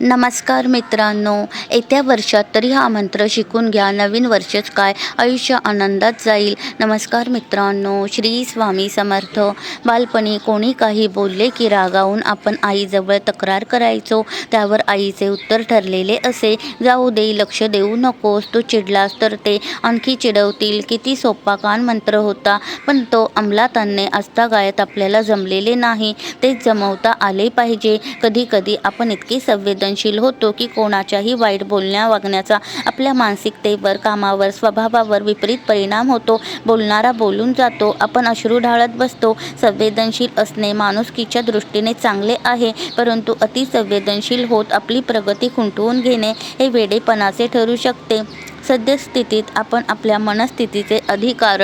नमस्कार मित्रांनो येत्या वर्षात तरी हा मंत्र शिकून घ्या. नवीन वर्षच काय? आयुष्य आनंदात जाईल. नमस्कार मित्रांनो श्री स्वामी समर्थ. बालपणी कोणी काही बोलले की रागावून आपण आईजवळ तक्रार करायचो. त्यावर आईचे उत्तर ठरलेले असे. जाऊ दे लक्ष देऊ नकोस. तू चिडलास तर ते आणखी चिडवतील. किती सोपा कान मंत्र होता. पण तो अंमलात आणणे आजतागायत आपल्याला जमलेले नाही. ते जमवता आले पाहिजे. कधी कधी आपण इतके संवेदनशील होतो की कोणाच्याही वाईट बोलण्या वागण्याचा आपल्या मानसिकतेवर कामावर स्वभावावर विपरीत परिणाम होतो. बोलणारा बोलून जातो. आपण अश्रू ढाळत बसतो. संवेदनशील असणे माणुसकीच्या दृष्टीने चांगले आहे परंतु अतिसंवेदनशील होत आपली प्रगती खुंटवून घेणे हे वेडेपणाचे ठरू शकते. सद्यस्थितीत आपण आपल्या मनस्थितीचे अधिकार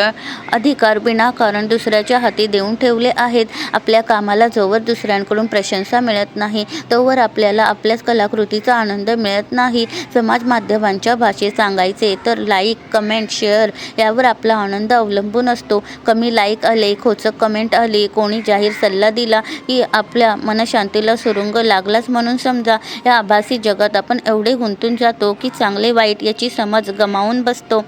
अधिकार विनाकारण दुसऱ्याच्या हाती देऊन ठेवले आहेत. आपल्या कामाला जोवर दुसऱ्यांकडून प्रशंसा मिळत नाही तोवर आपल्याला आपल्याच कलाकृतीचा आनंद मिळत नाही. समाज माध्यमांच्या भाषेत सांगायचे तर लाईक कमेंट शेअर यावर आपला आनंद अवलंबून असतो. कमी लाईक आले खोचक कमेंट आली कोणी जाहीर सल्ला दिला की आपल्या मनशांतीला सुरुंग लागलाच म्हणून समजा. या आभासी जगात आपण एवढे गुंतून जातो की चांगले वाईट याची समज गमावून बसतो.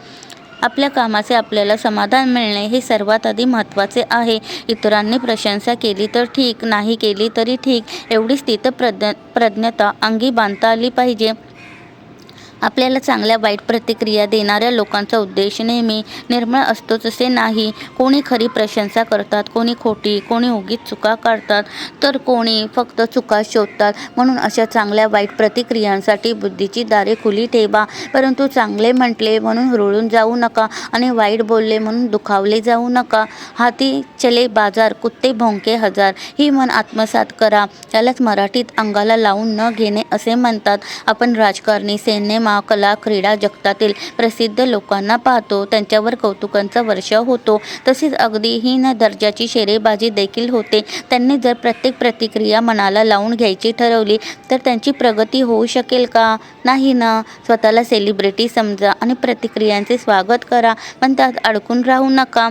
आपल्या कामाचे आपल्याला समाधान मिळणे हे सर्वात आधी महत्त्वाचे आहे. इतरांनी प्रशंसा केली तर ठीक नाही केली तरी ठीक. एवढीच तिथं प्रज्ञ प्रज्ञता अंगी बांधता आली पाहिजे. आपल्याला चांगल्या वाईट प्रतिक्रिया देणाऱ्या लोकांचा उद्देश नेहमी निर्मळ असतोच असे नाही. कोणी खरी प्रशंसा करतात कोणी खोटी कोणी उगीच चुका काढतात तर कोणी फक्त चुका शोधतात. म्हणून अशा चांगल्या वाईट प्रतिक्रियांसाठी बुद्धीची दारे खुली ठेवा. परंतु चांगले म्हटले म्हणून रुळून जाऊ नका आणि वाईट बोलले म्हणून दुखावले जाऊ नका. हाती चले बाजार कुत्ते भोंके हजार ही मन आत्मसात करा. त्यालाच मराठीत अंगाला लावून न घेणे असे म्हणतात. आपण राजकारणी सिनेमा कला क्रीडा जगतातील प्रसिद्ध लोकांना पाहतो. त्यांच्यावर कौतुकांचा वर्षाव होतो. तसेच अगदी हीन दर्जाची शेरेबाजी देखील होते. त्यांनी जर प्रत्येक प्रतिक्रिया मनाला लावून घ्यायची ठरवली तर त्यांची प्रगती होऊ शकेल का? नाही ना. स्वतःला सेलिब्रिटी समजा आणि प्रतिक्रियांचे स्वागत करा. पण त्यात अडकून राहू नका.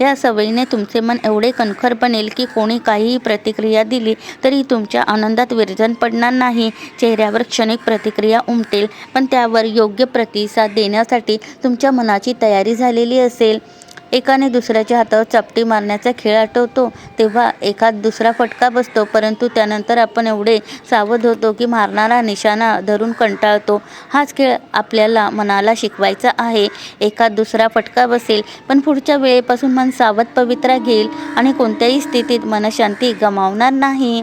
या सवयीने तुमचे मन एवढे कणखर बनेल की कोणी काहीही प्रतिक्रिया दिली तरी तुमच्या आनंदात विरजन पडणार नाही. चेहऱ्यावर क्षणिक प्रतिक्रिया उमटेल पण त्यावर योग्य प्रतिसाद देण्यासाठी तुमच्या मनाची तयारी झालेली असेल. एकाने दुसऱ्याच्या हातावर चपटी मारण्याचा खेळ आठवतो तेव्हा एखाद दुसरा फटका बसतो परंतु त्यानंतर आपण एवढे सावध होतो की मारणारा निशाणा धरून कंटाळतो. हाच खेळ आपल्याला मनाला शिकवायचा आहे. एखाद दुसरा फटका बसेल पण पुढच्या वेळेपासून मन सावध पवित्रा घेईल आणि कोणत्याही स्थितीत मनशांती गमावणार नाही.